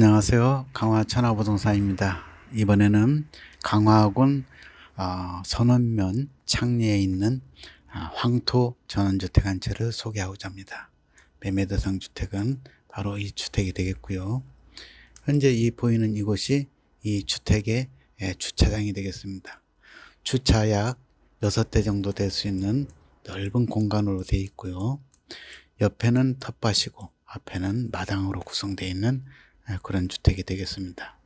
안녕하세요. 강화 천하부동산입니다. 이번에는 강화군 어, 선원면 창리에 있는 아, 황토 전원주택 한 채를 소개하고자 합니다. 매매 대상 주택은 바로 이 주택이 되겠고요. 현재 이 보이는 이곳이 이 주택의 예, 주차장이 되겠습니다. 주차 약 6대 정도 될 수 있는 넓은 공간으로 되어 있고요. 옆에는 텃밭이고 앞에는 마당으로 구성되어 있는 예, 그런 주택이 되겠습니다.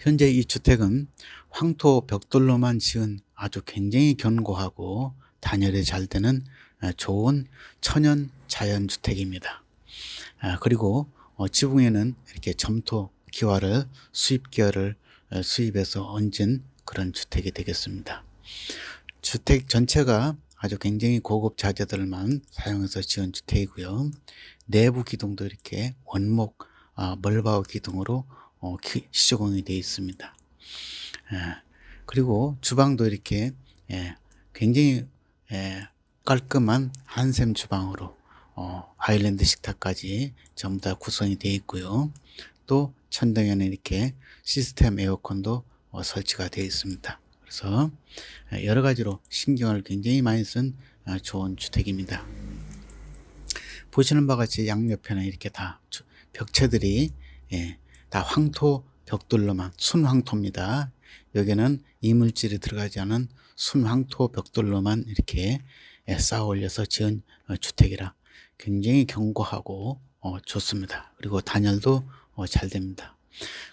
현재 이 주택은 황토 벽돌로만 지은 아주 굉장히 견고하고 단열이 잘 되는 예, 좋은 천연 자연 주택입니다. 아, 그리고 어, 지붕에는 이렇게 점토 기와를 수입 기와를 어, 수입해서 얹은 그런 주택이 되겠습니다. 주택 전체가 아주 굉장히 고급 자재들만 사용해서 지은 주택이고요. 내부 기둥도 이렇게 원목 아, 멀바우 기둥으로 어, 기- 시공이 되어 있습니다. 예, 그리고 주방도 이렇게 예, 굉장히 예, 깔끔한 한샘 주방으로 어, 아일랜드 식탁까지 전부 다 구성이 되어 있고요. 또 천장에는 이렇게 시스템 에어컨도 어, 설치가 되어 있습니다. 그래서 예, 여러 가지로 신경을 굉장히 많이 쓴 어, 좋은 주택입니다. 보시는 바와 같이 양옆에는 이렇게 다 주- 벽체들이 예, 다 황토 벽돌로만 순황토입니다. 여기는 이물질이 들어가지 않은 순황토 벽돌로만 이렇게 예, 쌓아 올려서 지은 어, 주택이라 굉장히 견고하고 어, 좋습니다. 그리고 단열도 어, 잘 됩니다.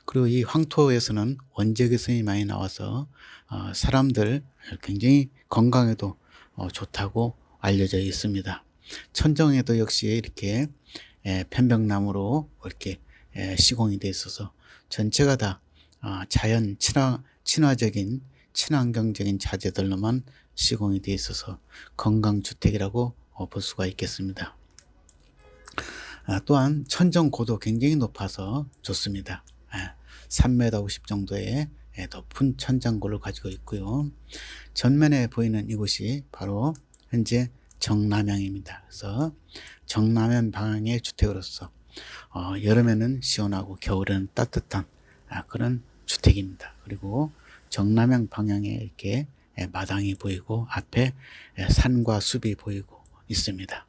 그리고 이 황토에서는 원적외선이 많이 나와서 어, 사람들 굉장히 건강에도 어, 좋다고 알려져 있습니다. 천정에도 역시 이렇게 예, 편백나무로 이렇게 예, 시공이 되어 있어서 전체가 다 아, 자연 친화, 친화적인 친환경적인 자재들로만 시공이 되어 있어서 건강주택이라고 어, 볼 수가 있겠습니다. 아, 또한 천정 고도 굉장히 높아서 좋습니다. 아, 3m 50 정도의 예, 높은 천장고를 가지고 있고요. 전면에 보이는 이곳이 바로 현재 정남향입니다. 그래서 정남향 방향의 주택으로서 어, 여름에는 시원하고 겨울에는 따뜻한 아, 그런 주택입니다. 그리고 정남향 방향에 이렇게 예, 마당이 보이고 앞에 예, 산과 숲이 보이고 있습니다.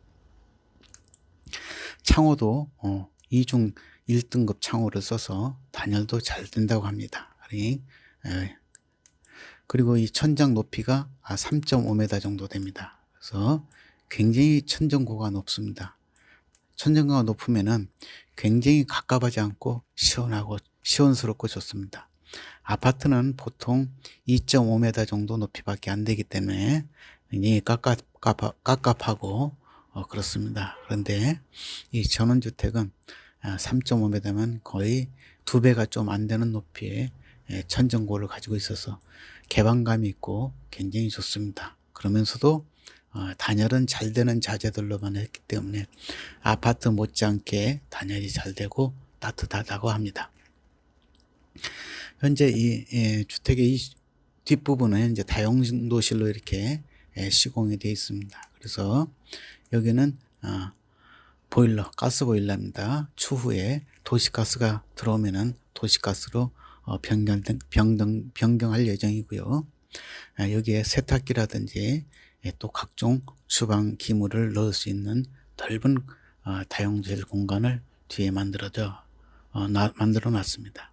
창호도 어, 이중 1등급 창호를 써서 단열도 잘 된다고 합니다. 그러니, 예, 그리고 이 천장 높이가 3.5m 정도 됩니다. 그래서 굉장히 천정고가 높습니다. 천정고가 높으면은 굉장히 갑갑하지 않고 시원하고 시원스럽고 좋습니다. 아파트는 보통 2.5m 정도 높이밖에 안 되기 때문에 굉장히 깝깝, 깝깝하고 어, 그렇습니다. 그런데 이 전원주택은 3.5m면 거의 두 배가 좀 안 되는 높이의 예, 천정고를 가지고 있어서 개방감이 있고 굉장히 좋습니다. 그러면서도 어, 단열은 잘 되는 자재들로만 했기 때문에 아파트 못지않게 단열이 잘 되고 따뜻하다고 합니다. 현재 이 예, 주택의 이 뒷부분은 현재 다용도실로 이렇게 예, 시공이 되어 있습니다. 그래서 여기는 어, 보일러, 가스 보일러입니다. 추후에 도시가스가 들어오면은 도시가스로 어, 변경, 변경, 변경할 예정이고요. 아, 여기에 세탁기라든지 예, 또 각종 주방 기물을 넣을 수 있는 넓은 어, 다용도실 공간을 뒤에 만들어져 어, 나- 만들어 놨습니다.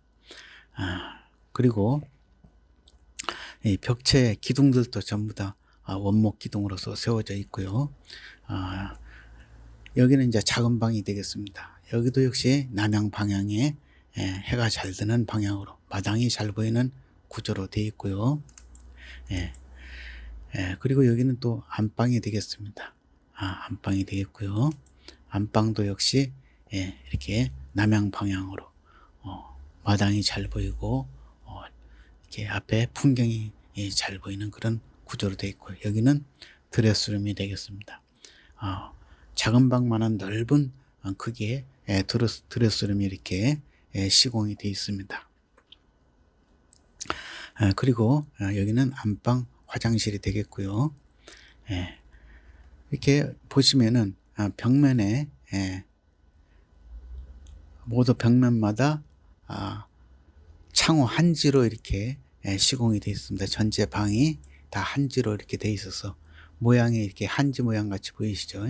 아, 그리고 이 벽체 기둥들도 전부 다 아, 원목 기둥으로서 세워져 있고요. 아, 여기는 이제 작은 방이 되겠습니다. 여기도 역시 남향 방향에 예, 해가 잘 드는 방향으로 마당이 잘 보이는 구조로 되어 있고요. 예, 예, 그리고 여기는 또 안방이 되겠습니다. 아, 안방이 되겠고요. 안방도 역시 예, 이렇게 남향 방향으로 어, 마당이 잘 보이고 어, 이렇게 앞에 풍경이 예, 잘 보이는 그런 구조로 되어 있고요. 여기는 드레스룸이 되겠습니다. 아, 작은 방만한 넓은 어, 크기의 예, 드레스, 드레스룸이 이렇게 예, 시공이 되어 있습니다. 아, 그리고 아, 여기는 안방 화장실이 되겠고요. 예, 이렇게 보시면은 아, 벽면에 예, 모두 벽면마다 아, 창호 한지로 이렇게 예, 시공이 되어 있습니다. 전체 방이 다 한지로 이렇게 되어 있어서 모양이 이렇게 한지 모양 같이 보이시죠?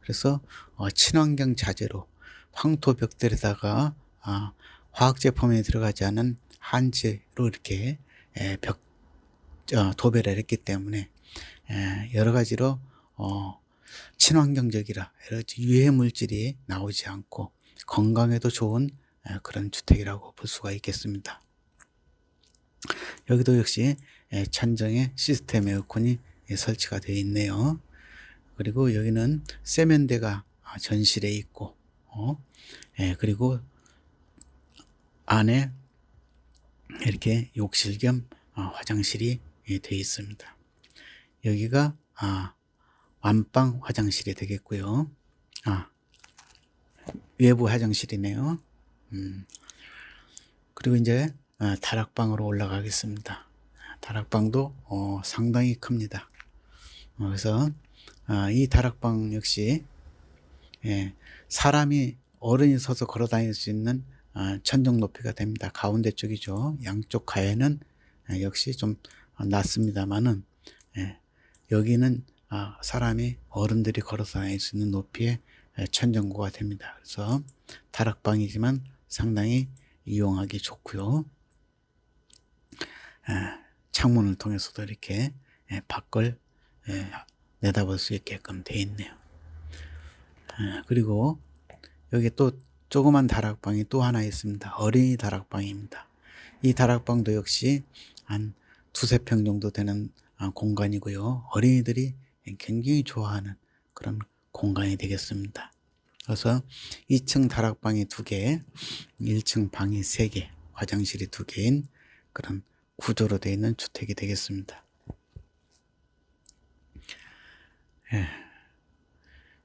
그래서 어, 친환경 자재로 황토 벽들에다가 아, 화학 제품이 들어가지 않은 한지로 이렇게 예, 벽 어, 도배를 했기 때문에 예, 여러 가지로 어, 친환경적이라 여러 가지 유해 물질이 나오지 않고 건강에도 좋은 예, 그런 주택이라고 볼 수가 있겠습니다. 여기도 역시 예, 천정에 시스템 에어컨이 예, 설치가 되어 있네요. 그리고 여기는 세면대가 아, 전실에 있고, 어? 예, 그리고 안에 이렇게 욕실 겸 어, 화장실이 예, 되어 있습니다. 여기가 아, 완방 화장실이 되겠고요. 아, 외부 화장실이네요. 음, 그리고 이제 어, 다락방으로 올라가겠습니다. 다락방도 어, 상당히 큽니다. 어, 그래서 아, 이 다락방 역시 예, 사람이 어른이 서서 걸어 다닐 수 있는 아, 천정 높이가 됩니다. 가운데 쪽이죠. 양쪽 가에는 예, 역시 좀 낮습니다만은 예, 여기는 아, 사람이 어른들이 걸어서 다닐 수 있는 높이의 예, 천정고가 됩니다. 그래서 다락방이지만 상당히 이용하기 좋고요. 예, 창문을 통해서도 이렇게 예, 밖을 예, 내다볼 수 있게끔 돼 있네요. 예, 그리고 여기 또 조그만 다락방이 또 하나 있습니다. 어린이 다락방입니다. 이 다락방도 역시 한 두세 평 정도 되는 아, 공간이고요. 어린이들이 굉장히 좋아하는 그런 공간이 되겠습니다. 그래서 2층 다락방이 두 개, 1층 방이 세 개, 화장실이 두 개인 그런 구조로 되어 있는 주택이 되겠습니다. 예.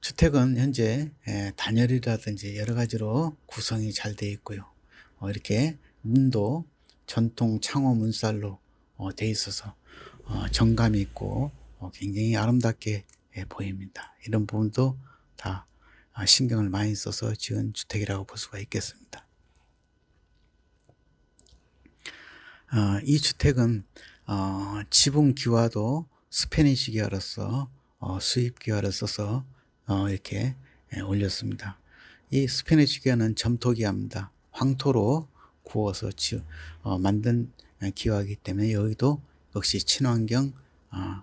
주택은 현재 예, 단열이라든지 여러 가지로 구성이 잘 되어 있고요. 어, 이렇게 문도 전통 창호 문살로 어, 되어 있어서 어, 정감이 있고 어, 굉장히 아름답게 예, 보입니다. 이런 부분도 다 아, 신경을 많이 써서 지은 주택이라고 볼 수가 있겠습니다. 어, 이 주택은 어, 지붕 기와도 스페니시 어, 수입 기와를 써서 어, 이렇게 예, 올렸습니다. 이 스페니시 기와는 점토기와입니다. 황토로 구워서 지, 어, 만든 기와이기 때문에 여기도 역시 친환경 어,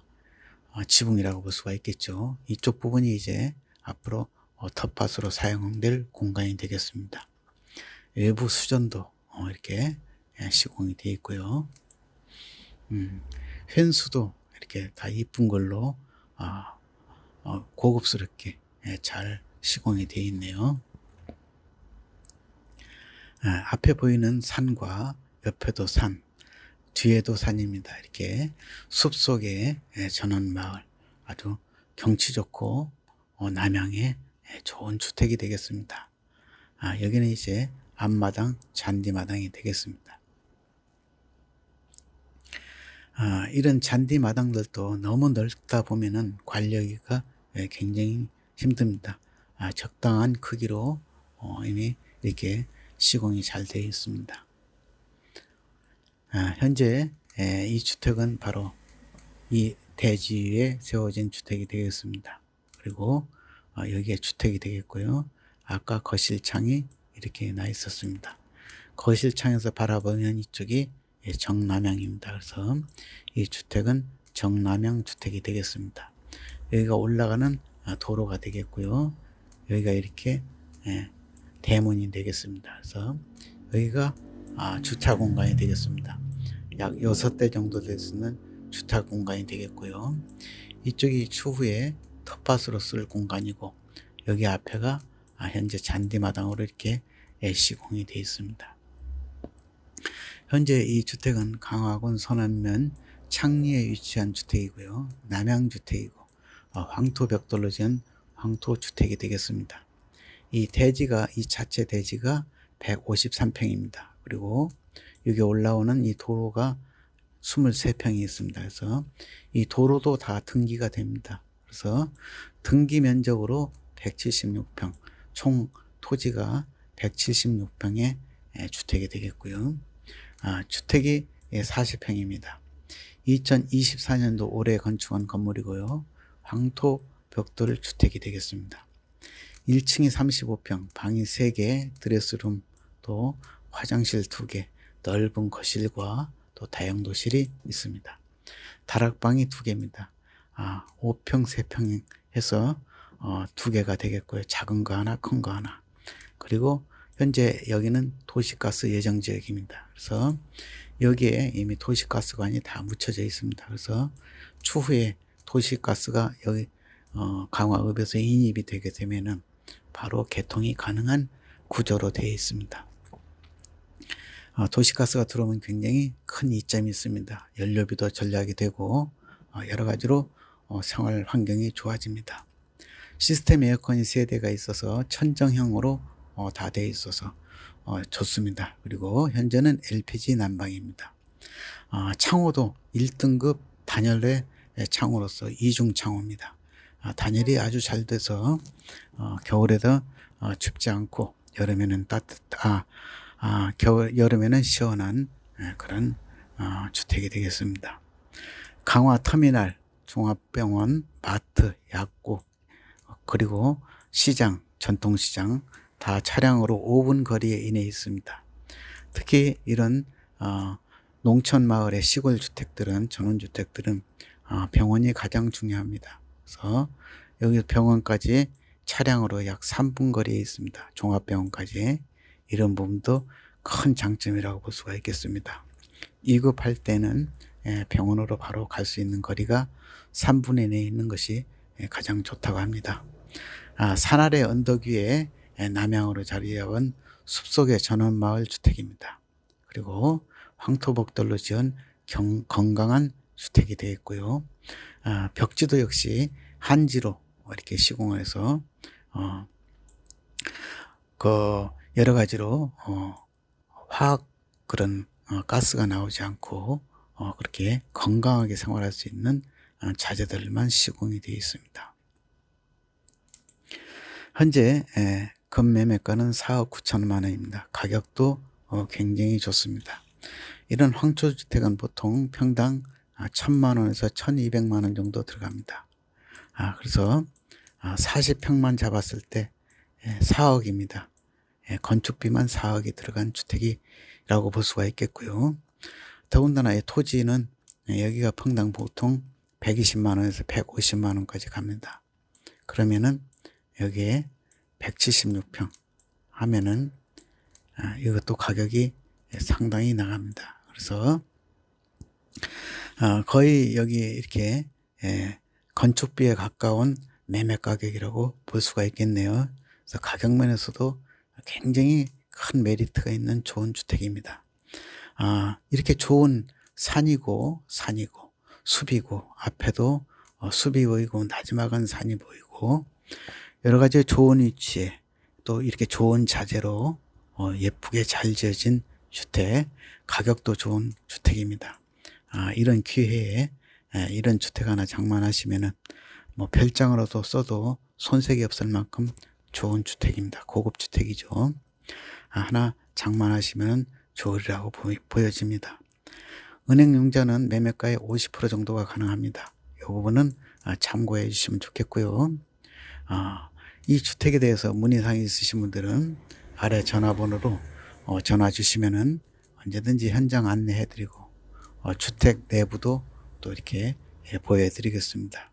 어, 지붕이라고 볼 수가 있겠죠. 이쪽 부분이 이제 앞으로 어, 텃밭으로 사용될 공간이 되겠습니다. 외부 수전도 어, 이렇게 예, 시공이 되어 있고요. 음, 펜수도 이렇게 다 이쁜 걸로 아, 어, 고급스럽게 예, 잘 시공이 되어 있네요. 아, 앞에 보이는 산과 옆에도 산, 뒤에도 산입니다. 이렇게 숲 속에 예, 전원 마을 아주 경치 좋고 어, 남향에 예, 좋은 주택이 되겠습니다. 아, 여기는 이제 앞마당 잔디마당이 되겠습니다. 아, 이런 잔디 마당들도 너무 넓다 보면은 관리하기가 예, 굉장히 힘듭니다. 아, 적당한 크기로 어, 이미 이렇게 시공이 잘 되어 있습니다. 아, 현재 예, 이 주택은 바로 이 대지 위에 세워진 주택이 되겠습니다. 그리고 어, 여기에 주택이 되겠고요. 아까 거실 창이 이렇게 나 있었습니다. 거실 창에서 바라보면 이쪽이 예, 정남향입니다. 그래서 이 주택은 정남향 주택이 되겠습니다. 여기가 올라가는 아, 도로가 되겠고요. 여기가 이렇게 예, 대문이 되겠습니다. 그래서 여기가 아, 주차 공간이 되겠습니다. 약 6대 정도 있는 주차 공간이 되겠고요. 이쪽이 추후에 텃밭으로 쓸 공간이고 여기 앞에가 아, 현재 잔디마당으로 이렇게 시공이 되어 있습니다. 현재 이 주택은 강화군 서남면 창리에 위치한 주택이고요. 남양주택이고 어, 황토 벽돌로 지은 황토 주택이 되겠습니다. 이 대지가 이 자체 대지가 153평입니다. 그리고 여기 올라오는 이 도로가 23평이 있습니다. 그래서 이 도로도 다 등기가 됩니다. 그래서 등기 면적으로 176평, 총 토지가 176평의 주택이 되겠고요. 아, 주택이 40평입니다. 2024년도 올해 건축한 건물이고요. 황토 벽돌 주택이 되겠습니다. 1층이 35평, 방이 3개, 드레스룸, 또 화장실 2개, 넓은 거실과 또 다용도실이 있습니다. 다락방이 2개입니다. 아, 5평, 3평 해서 어, 2개가 되겠고요. 작은 거 하나, 큰 거 하나. 그리고 현재 여기는 도시가스 예정 지역입니다. 그래서 여기에 이미 도시가스관이 다 묻혀져 있습니다. 그래서 추후에 도시가스가 여기 어, 강화읍에서 인입이 되게 되면은 바로 개통이 가능한 구조로 되어 있습니다. 어, 도시가스가 들어오면 굉장히 큰 이점이 있습니다. 연료비도 절약이 되고 어, 여러 가지로 어, 생활 환경이 좋아집니다. 시스템 에어컨이 세 대가 있어서 천정형으로 어, 다 되어 있어서 어, 좋습니다. 그리고 현재는 LPG 난방입니다. 아, 창호도 1등급 단열의 창호로서 이중 창호입니다. 아, 단열이 아주 잘 돼서 어, 겨울에도 어, 춥지 않고 여름에는 따뜻 아, 아 겨울 여름에는 시원한 예, 그런 어, 주택이 되겠습니다. 강화 터미널, 종합병원, 마트, 약국 그리고 시장, 전통시장 다 차량으로 5분 거리에 이내 있습니다. 특히 이런 어, 농촌 마을의 시골 주택들은 전원 주택들은 어, 병원이 가장 중요합니다. 그래서 여기 병원까지 차량으로 약 3분 거리에 있습니다. 종합병원까지 이런 부분도 큰 장점이라고 볼 수가 있겠습니다. 2급할 때는 예, 병원으로 바로 갈 수 있는 거리가 3분의 내에 있는 것이 예, 가장 좋다고 합니다. 아, 산 아래 언덕 위에 남양으로 자리잡은 숲속의 전원마을 주택입니다. 그리고 황토복돌로 지은 경, 건강한 주택이 되어 있고요. 아, 벽지도 역시 한지로 이렇게 시공을 해서 어, 그 여러 가지로 어, 화학 그런 어, 가스가 나오지 않고 어, 그렇게 건강하게 생활할 수 있는 어, 자재들만 시공이 되어 있습니다. 현재 에, 금매매가는 4억 9천만 원입니다. 가격도 어, 굉장히 좋습니다. 이런 황초주택은 보통 평당 1 천만 아, 원에서 1,200만 원 정도 들어갑니다. 아, 그래서 40평만 아, 잡았을 때 4억입니다. 예, 예, 건축비만 4억이 들어간 주택이라고 볼 수가 있겠고요. 더군다나 이 토지는 예, 여기가 평당 보통 120만 원에서 150만 원까지 갑니다. 그러면은 여기에 176평 하면은 아, 이것도 가격이 상당히 나갑니다. 그래서 어, 거의 여기 이렇게 예, 건축비에 가까운 매매 가격이라고 볼 수가 있겠네요. 그래서 가격 면에서도 굉장히 큰 메리트가 있는 좋은 주택입니다. 아, 이렇게 좋은 산이고 산이고 숲이고 앞에도 어, 숲이 보이고 나지막한 산이 보이고 여러 가지 좋은 위치에 또 이렇게 좋은 자재로 어, 예쁘게 잘 지어진 주택, 가격도 좋은 주택입니다. 아, 이런 기회에 에, 이런 주택 하나 장만하시면은 뭐 별장으로도 써도 손색이 없을 만큼 좋은 주택입니다. 고급 주택이죠. 아, 하나 장만하시면 좋으리라고 보여집니다. 은행용자는 매매가의 50% 정도가 가능합니다. 이 부분은 아, 참고해 주시면 좋겠고요. 아, 이 주택에 대해서 문의사항이 있으신 분들은 아래 전화번호로 어, 전화 주시면은 언제든지 현장 안내해 드리고 어, 주택 내부도 또 이렇게 예, 보여 드리겠습니다.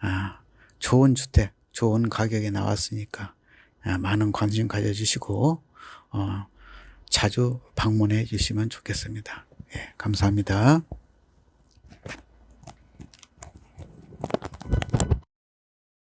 아, 좋은 주택, 좋은 가격에 나왔으니까 아, 많은 관심 가져주시고 어, 자주 방문해 주시면 좋겠습니다. 예, 감사합니다.